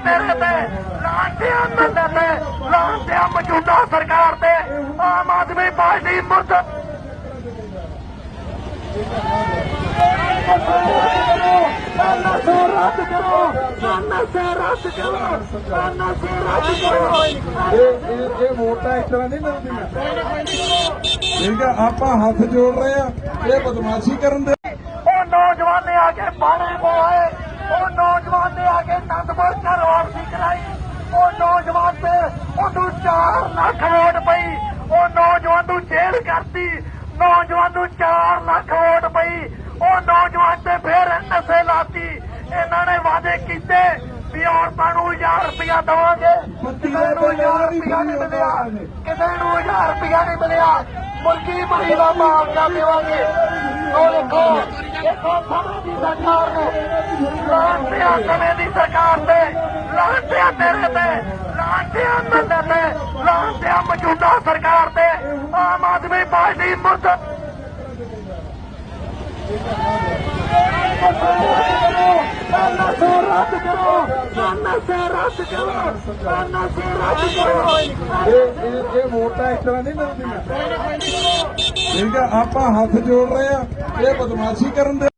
ਤੇਰੇ ਤੇ ਲਾਂਟਿਆ ਮੰਦੇ ਤੇ ਲਾਂਟਿਆ ਮੌਜੂਦਾ ਸਰਕਾਰ ਤੇ। ਆਮ ਆਦਮੀ ਪਾਰਟੀ ਮੁਰਦ। ਨਸ਼ੇ ਰੱਦ ਕਰੋ ਨਸ਼ੇ ਰੱਦ ਕਰੋ ਨਸ਼ੇ ਰੱਦ ਕਰੋ ਇਹ ਇਹ ਇਹ ਵੋਟਾਂ ਇਸ ਤਰ੍ਹਾਂ ਨਹੀਂ ਮਿਲਦੀਆਂ ਠੀਕ ਹੈ ਆਪਾਂ ਹੱਥ ਜੋੜ ਰਹੇ ਆ ਇਹ ਬਦਮਾਸ਼ੀ ਕਰਨ ਦੇ ਉਹ ਨੌਜਵਾਨ ਨੇ ਆ ਕੇ ਬਾਣੇ ਪਵਾਏ ਉਹ ਨੌਜਵਾਨ ਨੇ ਆ ਕੇ ਨੰਦਪੁਰ ਘਰ ਵਾਪਸੀ ਕਰਾਈ ਉਹ ਨੌਜਵਾਨ ਤੇ ਉਹਨੂੰ 4 ਲੱਖ ਵੋਟ ਪਈ ਉਹ ਨੌਜਵਾਨ ਨੂੰ ਜੇਲ੍ਹ ਕਰਤੀ ਨੌਜਵਾਨ ਨੂੰ 4 ਲੱਖ ਵੋਟ ਪਈ ਉਹ ਨੌਜਵਾਨ ਤੇ ਫੇਰ ਨਸ਼ੇ ਲਾਤੀ। ਇਹਨਾਂ ਨੇ ਵਾਅਦੇ ਕੀਤੇ ਵੀ ਔਰਤਾਂ ਨੂੰ 1000 ਰੁਪਇਆ ਦਵਾਂਗੇ ਕਿਸੇ ਨੂੰ 1000 ਰੁਪਇਆ ਨਹੀਂ ਮਿਲਿਆ ਕਿਸੇ ਨੂੰ 1000 ਰੁਪਇਆ ਨਹੀਂ ਮਿਲਿਆ। ਮੁਰਗੀ ਮਰੀ ਦਾ ਮਾਮਲਾ ਦੇਵਾਂਗੇ ਉਹ ਦੇਖੋ ਦੇਖੋ ਸਮੇਂ ਦੀ ਸਰਕਾਰ ਨੇ ਲਾਂਟਿਆ ਸਮੇਂ ਦੀ ਸਰਕਾਰ ਤੇ ਲਾਂਟਿਆ ਤੇਰੇ ਤੇ ਲਾਂਟਿਆ ਮੰਦੇ ਤੇ ਲਾਂਟਿਆ ਮੌਜੂਦਾ ਸਰਕਾਰ ਤੇ ਆਮ ਆਦਮੀ ਪਾਰਟੀ ਮੁਰਦ ਨਸ਼ੇ ਰੱਦ ਕਰੋ ਨਸ਼ੇ ਰੱਦ ਕਰੋ ਨਸ਼ੇ ਰੱਦ ਕਰੋ ਇਹ ਇਹ ਵੋਟਾਂ ਇਸ ਤਰ੍ਹਾਂ ਨਹੀਂ ਮਿਲਦੀਆਂ ਠੀਕ ਹੈ ਆਪਾਂ ਹੱਥ ਜੋੜ ਰਹੇ ਆ, ਇਹ ਬਦਮਾਸ਼ੀ ਕਰਨ ਦੇ